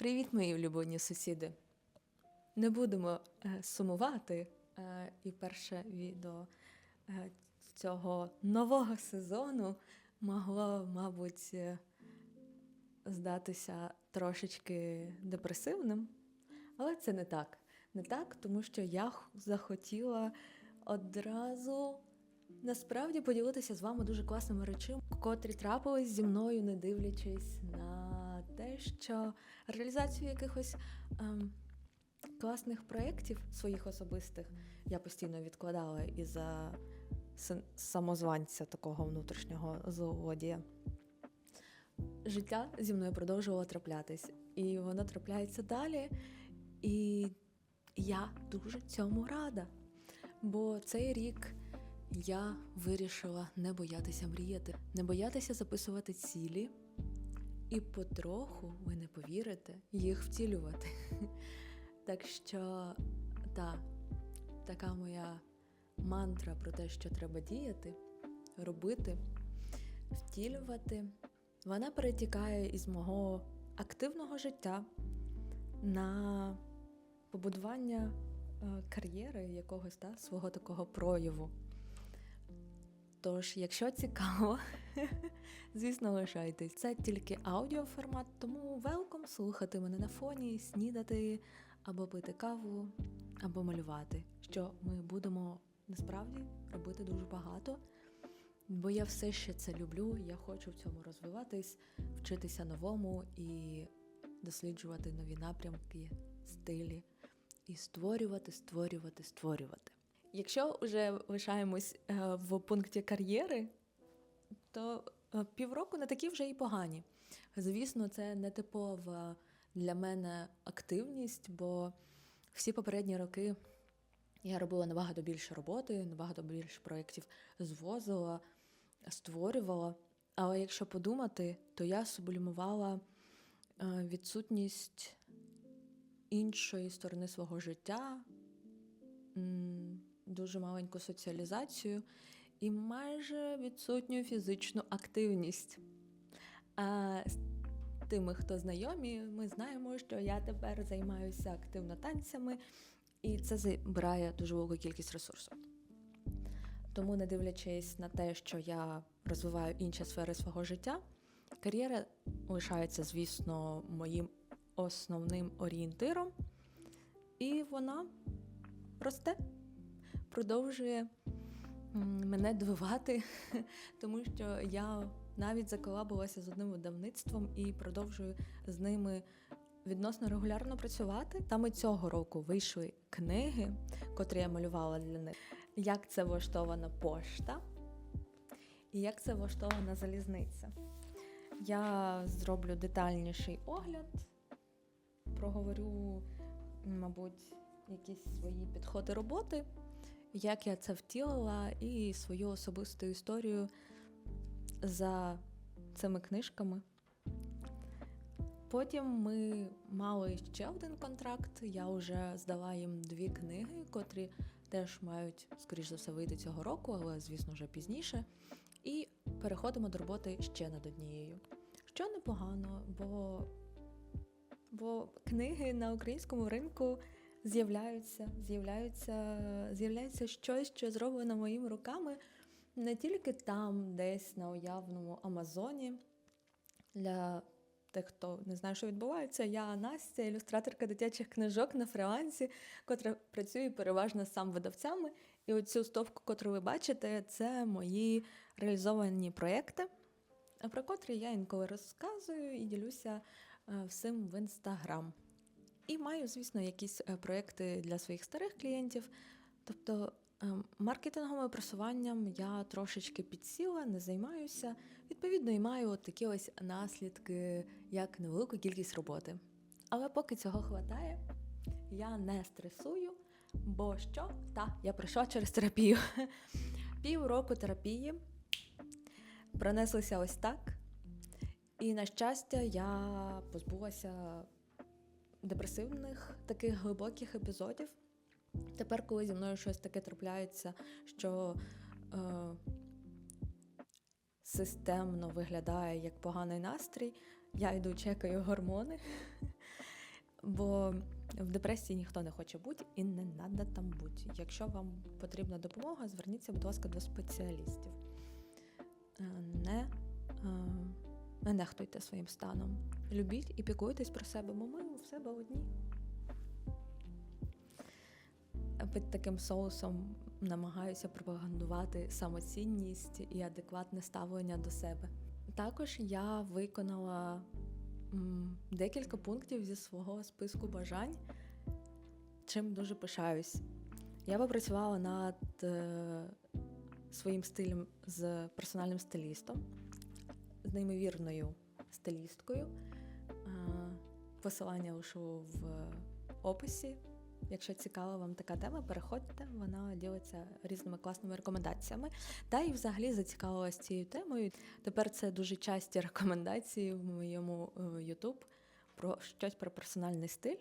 Привіт, мої улюблені сусіди. Не будемо е, сумувати. Е, і перше відео е, цього нового сезону могло, мабуть, здатися трошечки депресивним. Але це не так. Не так, тому що я захотіла одразу насправді поділитися з вами дуже класними речами, котрі трапились зі мною, не дивлячись на що реалізацію якихось ем, класних проєктів своїх особистих я постійно відкладала із-за самозванця такого внутрішнього злодія. Життя зі мною продовжувало траплятись, і воно трапляється далі. І я дуже цьому рада. Бо цей рік я вирішила не боятися мріяти, не боятися записувати цілі і потроху, ви не повірите, їх втілювати. Так що, та, така моя мантра про те, що треба діяти, робити, втілювати, вона перетікає із мого активного життя на побудування е, кар'єри якогось та, свого такого прояву. Тож, якщо цікаво, звісно, лишайтесь. Це тільки аудіоформат, тому велком слухати мене на фоні, снідати або пити каву, або малювати. Що ми будемо насправді робити дуже багато. Бо я все ще це люблю, я хочу в цьому розвиватись, вчитися новому і досліджувати нові напрямки, стилі і створювати, створювати, створювати. Якщо вже лишаємось е, в пункті кар'єри, то е, півроку не такі вже і погані. Звісно, це не типова для мене активність, бо всі попередні роки я робила набагато більше роботи, набагато більше проєктів звозила, створювала. Але якщо подумати, то я сублімувала е, відсутність іншої сторони свого життя, дуже маленьку соціалізацію і майже відсутню фізичну активність. А з тими, хто знайомі, ми знаємо, що я тепер займаюся активно танцями, і це забирає дуже велику кількість ресурсу. Тому, не дивлячись на те, що я розвиваю інші сфери свого життя, кар'єра лишається, звісно, моїм основним орієнтиром, і вона росте, продовжує мене дивувати, тому що я навіть заколабилася з одним видавництвом і продовжую з ними відносно регулярно працювати. Там і цього року вийшли книги, котрі я малювала для них. Як це влаштована пошта і як це влаштована залізниця. Я зроблю детальніший огляд, проговорю, мабуть, якісь свої підходи роботи, як я це втілила, і свою особисту історію за цими книжками. Потім ми мали ще один контракт. Я вже здала їм дві книги, котрі теж мають, скоріш за все, вийти цього року, але, звісно, вже пізніше. І переходимо до роботи ще над однією. Що непогано, бо, бо книги на українському ринку з'являються, з'являються, з'являється щось, що зроблено моїми руками не тільки там, десь на уявному Амазоні. Для тих, хто не знає, що відбувається, я Настя, ілюстраторка дитячих книжок на фрілансі, котра працює переважно сам видавцями. І оцю стовку, котру ви бачите, це мої реалізовані проєкти, про котрі я інколи розказую і ділюся е, всім в інстаграм. І маю, звісно, якісь е, проєкти для своїх старих клієнтів. Тобто ем, маркетинговим просуванням я трошечки підсіла, не займаюся. Відповідно, і маю от такі ось наслідки, як невелику кількість роботи. Але поки цього хватає, я не стресую, бо що? Та, я пройшла через терапію. Півроку терапії пронеслися ось так. І, на щастя, я позбулася депресивних таких глибоких епізодів. Тепер, коли зі мною щось таке трапляється, що е, системно виглядає як поганий настрій, я йду чекаю гормони. Бо в депресії ніхто не хоче бути і не треба там бути. Якщо вам потрібна допомога, зверніться, будь ласка, до спеціалістів. Е, Не, е, не нехтуйте своїм станом. Любіть і пікуйтесь про себе, бо ми в себе одні. Під таким соусом намагаюся пропагандувати самоцінність і адекватне ставлення до себе. Також я виконала декілька пунктів зі свого списку бажань, чим дуже пишаюсь. Я попрацювала над е, своїм стилем з персональним стилістом, з неймовірною стилісткою. Посилання лишу в описі. Якщо цікава вам така тема, переходьте, вона ділиться різними класними рекомендаціями. Та і взагалі зацікавилась цією темою. Тепер це дуже часті рекомендації в моєму е, YouTube про щось про персональний стиль.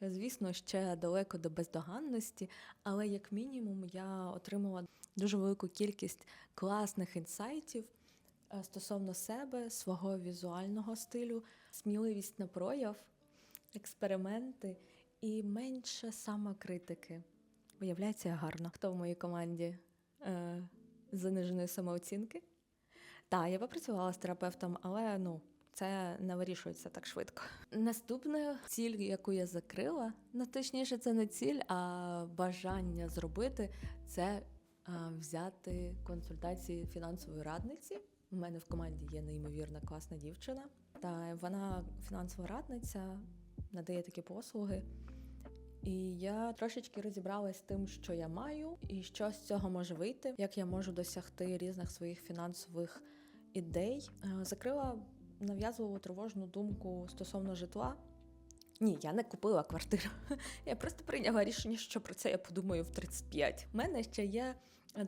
Звісно, ще далеко до бездоганності, але як мінімум я отримала дуже велику кількість класних інсайтів е, стосовно себе, свого візуального стилю, сміливість на прояв, експерименти і менше самокритики. Виявляється гарно. Хто в моїй команді е, заниженої самооцінки? Так, я попрацювала з терапевтом, але ну. Це не вирішується так швидко. Наступна ціль, яку я закрила, ну точніше, це не ціль, а бажання зробити це а, взяти консультації фінансової радниці. У мене в команді є неймовірна класна дівчина, та вона фінансова радниця, надає такі послуги. І я трошечки розібралась з тим, що я маю, і що з цього може вийти, як я можу досягти різних своїх фінансових ідей. Е, Закрила нав'язливу тривожну думку стосовно житла. Ні, я не купила квартиру. Я просто прийняла рішення, що про це я подумаю в 35. У мене ще є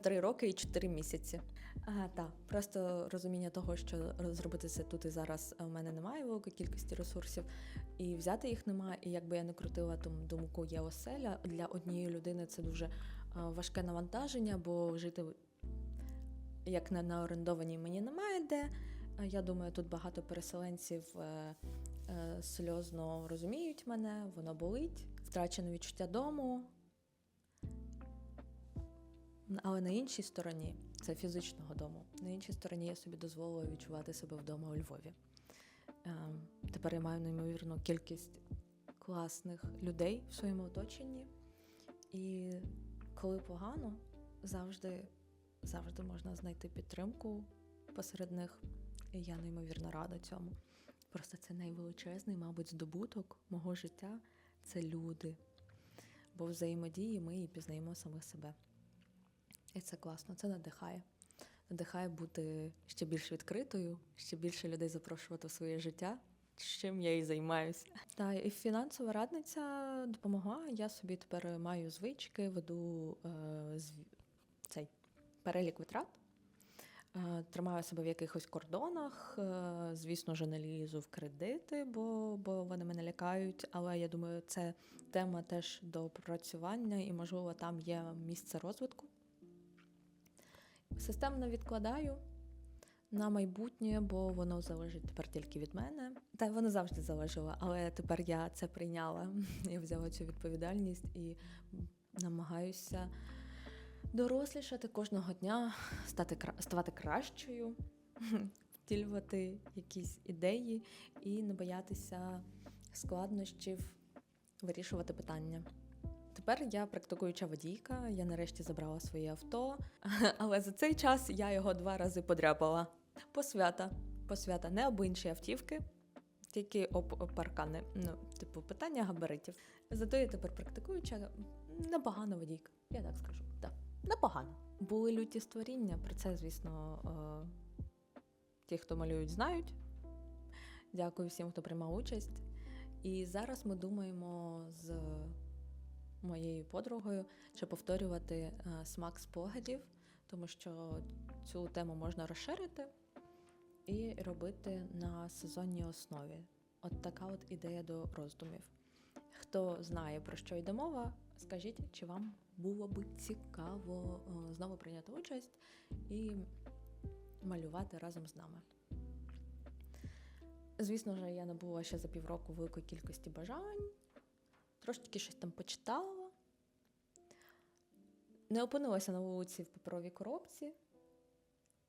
3 роки і 4 місяці. А, так, просто розуміння того, що зробити це тут і зараз у мене немає великої кількості ресурсів, і взяти їх немає. І якби я не крутила тому думку є оселя для однієї людини це дуже а, важке навантаження, бо жити як не на орендованій мені немає де. А Я думаю, тут багато переселенців е, е, сльозно розуміють мене, воно болить, втрачене відчуття дому. Але на іншій стороні це фізичного дому. На іншій стороні я собі дозволила відчувати себе вдома у Львові. Е, тепер я маю неймовірну кількість класних людей в своєму оточенні. І коли погано, завжди, завжди можна знайти підтримку посеред них. І я неймовірно рада цьому. Просто це найвеличезний, мабуть, здобуток мого життя це люди. Бо взаємодії ми і пізнаємо самих себе. І це класно, це надихає. Надихає бути ще більш відкритою, ще більше людей запрошувати в своє життя, чим я і займаюся. Та і фінансова радниця допомогла. Я собі тепер маю звички, веду е, зв- цей перелік витрат. Е, Тримаю себе в якихось кордонах. е, Звісно ж, не лізу в кредити, бо, бо вони мене лякають. Але я думаю, це тема теж до опрацювання, і, можливо, там є місце розвитку. Системно відкладаю на майбутнє, бо воно залежить тепер тільки від мене. Та воно завжди залежало, але тепер я це прийняла. Я взяла цю відповідальність і намагаюся дорослішати кожного дня, стати ставати кращою, втілювати якісь ідеї і не боятися складнощів, вирішувати питання. Тепер я практикуюча водійка, я нарешті забрала своє авто, але за цей час я його два рази подряпала. Посвята. Посвята не об інші автівки, тільки об паркани. Ну, типу, питання габаритів. Зато я тепер практикуюча непогана водійка. Я так скажу. Так. Непогано. Були люті створіння. Про це, звісно, е, ті, хто малюють, знають. Дякую всім, хто приймав участь. І зараз ми думаємо з моєю подругою чи повторювати е, смак спогадів, тому що цю тему можна розширити і робити на сезонній основі. От така от ідея до роздумів. Хто знає про що йде мова, скажіть, чи вам було б цікаво е, знову прийняти участь і малювати разом з нами. Звісно ж, я набула ще за півроку великої кількості бажань, трошечки щось там почитала. Не опинилася на вулиці в паперовій коробці.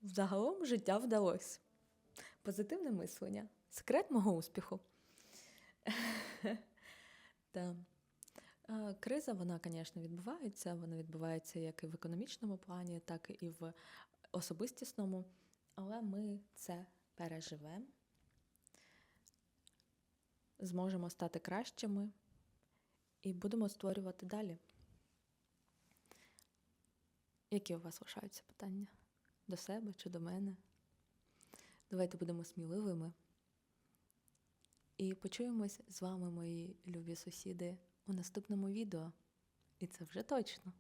Загалом життя вдалося. Позитивне мислення. Секрет мого успіху. Та. Криза, вона, звісно, відбувається. Вона відбувається як і в економічному плані, так і в особистісному. Але ми це переживемо, зможемо стати кращими і будемо створювати далі. Які у вас лишаються питання? До себе чи до мене? Давайте будемо сміливими. І почуємось з вами, мої любі сусіди, у наступному відео. І це вже точно.